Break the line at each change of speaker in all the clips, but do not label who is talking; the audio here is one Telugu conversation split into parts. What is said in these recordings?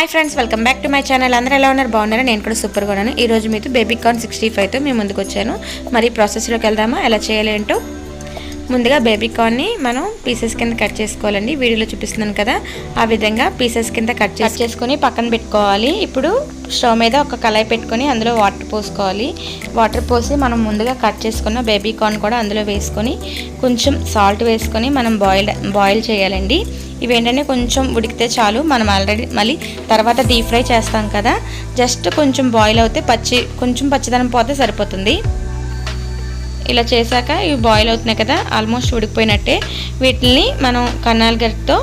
Hi friends welcome back to my channel అందరూ ఎలా ఉన్నారు? బాగున్నారా? నేను కూడా సూపర్గా ఉన్నాను. ఈ రోజు మీతో బేబీ కార్న్ సిక్స్టీ ఫైవ్తో మేము ముందుకు వచ్చాను. మరి ప్రాసెస్లోకి వెళ్దామా? ఎలా చేయాలి ఏంటో? ముందుగా బేబీ కార్న్ని మనం పీసెస్ కింద కట్ చేసుకోవాలండి. వీడియోలో చూపిస్తున్నాను కదా ఆ విధంగా పీసెస్ కింద కట్ చేసి చేసుకొని పక్కన పెట్టుకోవాలి. ఇప్పుడు స్టవ్ మీద ఒక కళాయి పెట్టుకొని అందులో వాటర్ పోసుకోవాలి. వాటర్ పోసి మనం ముందుగా కట్ చేసుకున్న బేబీ కార్న్ కూడా అందులో వేసుకొని కొంచెం సాల్ట్ వేసుకొని మనం బాయిల్ బాయిల్ చేయాలండి. ఇవి ఏంటంటే కొంచెం ఉడికితే చాలు. మనం ఆల్రెడీ మళ్ళీ తర్వాత డీప్ ఫ్రై చేస్తాం కదా. జస్ట్ కొంచెం బాయిల్ అవుతే పచ్చి కొంచెం పచ్చిదనం పోతే సరిపోతుంది. ఇలా చేశాక ఇవి బాయిల్ అవుతున్నాయి కదా ఆల్మోస్ట్ ఉడికిపోయినట్టే. వీటిని మనం కన్నాల గరిటతో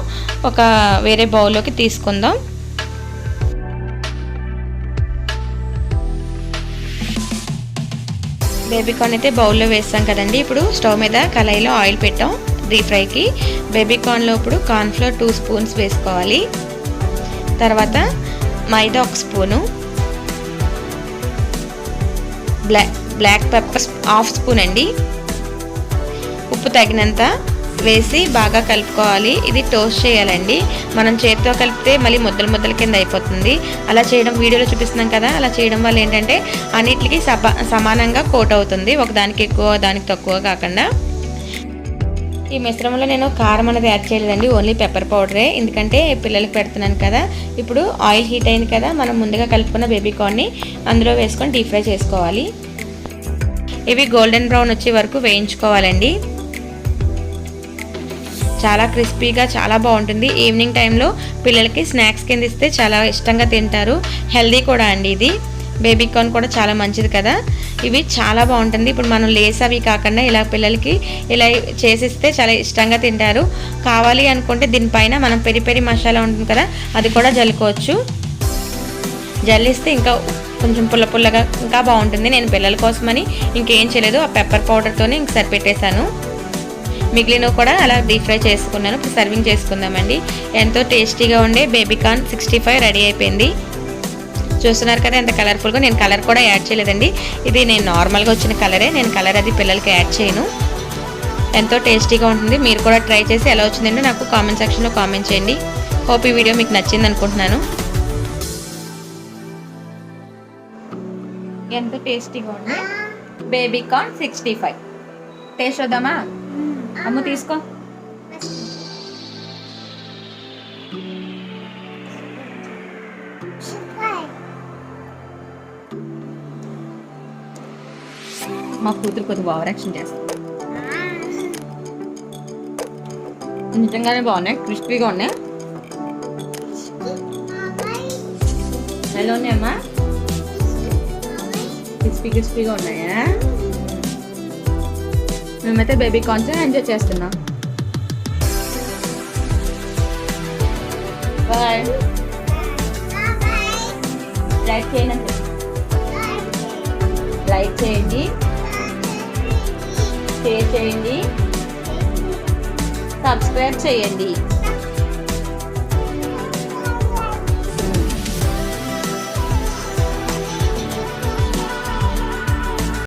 ఒక వేరే బౌల్లోకి తీసుకుందాం. బేబీకార్న్ అయితే బౌల్లో వేస్తాం కదండి. ఇప్పుడు స్టవ్ మీద కళాయిలో ఆయిల్ పెట్టాం డీప్ ఫ్రైకి బేబీకార్న్లో ఇప్పుడు కార్న్ఫ్లోర్ టూ స్పూన్స్ వేసుకోవాలి. తర్వాత మైదా ఒక spoon black black pepper half spoon అండి. ఉప్పు తగినంత వేసి బాగా కలుపుకోవాలి. ఇది టోస్ట్ చేయాలండి. మనం చేతితో కలిపితే మళ్ళీ ముద్దలు ముద్దల కింద అయిపోతుంది. అలా చేయడం వీడియోలో చూపిస్తున్నాం కదా అలా చేయడం వల్ల ఏంటంటే అన్నిటికీ సమానంగా కోట్ అవుతుంది. ఒకదానికి ఎక్కువ దానికి తక్కువ కాకుండా. ఈ మిశ్రమంలో నేను కారం అనేది యాడ్ చేయలేదండి. ఓన్లీ పెప్పర్ పౌడరే ఎందుకంటే పిల్లలకి పెడుతున్నాను కదా. ఇప్పుడు ఆయిల్ హీట్ అయింది కదా. మనం ముందుగా కలుపుకున్న బేబీ కార్న్ని అందులో వేసుకొని డీప్ ఫ్రై చేసుకోవాలి. ఇవి గోల్డెన్ బ్రౌన్ వచ్చే వరకు వేయించుకోవాలండి. చాలా క్రిస్పీగా చాలా బాగుంటుంది. ఈవినింగ్ టైంలో పిల్లలకి స్నాక్స్ కింద ఇస్తే చాలా ఇష్టంగా తింటారు. హెల్దీ కూడా అండి ఇది. బేబీ కార్న్ కూడా చాలా మంచిది కదా. ఇవి చాలా బాగుంటుంది. ఇప్పుడు మనం లేస్ అవి కాకుండా ఇలా పిల్లలకి ఇలా చేసిస్తే చాలా ఇష్టంగా తింటారు. కావాలి అనుకుంటే దీనిపైన మనం పెరి పెరి మసాలా ఉంటుంది కదా అది కూడా జల్లుకోవచ్చు. జల్లిస్తే ఇంకా కొంచెం పుల్ల పుల్లగా ఇంకా బాగుంటుంది. నేను పిల్లల కోసమని ఇంకేం చేయలేదు. ఆ పెప్పర్ పౌడర్తోనే ఇంక సరిపెట్టేశాను. మిగిలినవి కూడా అలా డీప్ ఫ్రై చేసుకున్నాను. ఇప్పుడు సర్వింగ్ చేసుకుందామండి. ఎంతో టేస్టీగా ఉండే baby corn sixty five ready అయిపోయింది. చూస్తున్నారు కదా ఎంత కలర్ఫుల్గా నేను కలర్ కూడా యాడ్ చేయలేదండి. ఇది నేను నార్మల్గా వచ్చిన కలరే నేను కలర్ అది పిల్లలకి యాడ్ చేయను. ఎంతో టేస్టీగా ఉంటుంది. మీరు కూడా ట్రై చేసి ఎలా వచ్చిందంటే నాకు కామెంట్ సెక్షన్లో కామెంట్ చేయండి. హోప్ ఈ వీడియో మీకు నచ్చింది అనుకుంటున్నాను ఎంత టేస్టీగా ఉంది baby corn sixty five taste వద్దామా అమ్మ తీసుకో. మా కూతురు కొద్దిగా ఓవర్ యాక్షన్ చేస్తుంది నిజంగానే బాగున్నాయి క్రిస్పీగా ఉన్నాయి. ఎలా ఉన్నాయమ్మా క్రిస్పీ క్రిస్పీగా ఉన్నాయా? మేమైతే బేబీ కార్న్స్ ఎంజాయ్ చేస్తున్నాం. బాయ్. లైక్ చేయండి లైక్ చేయండి. షేర్ చేయండి. సబ్స్క్రైబ్ చేయండి.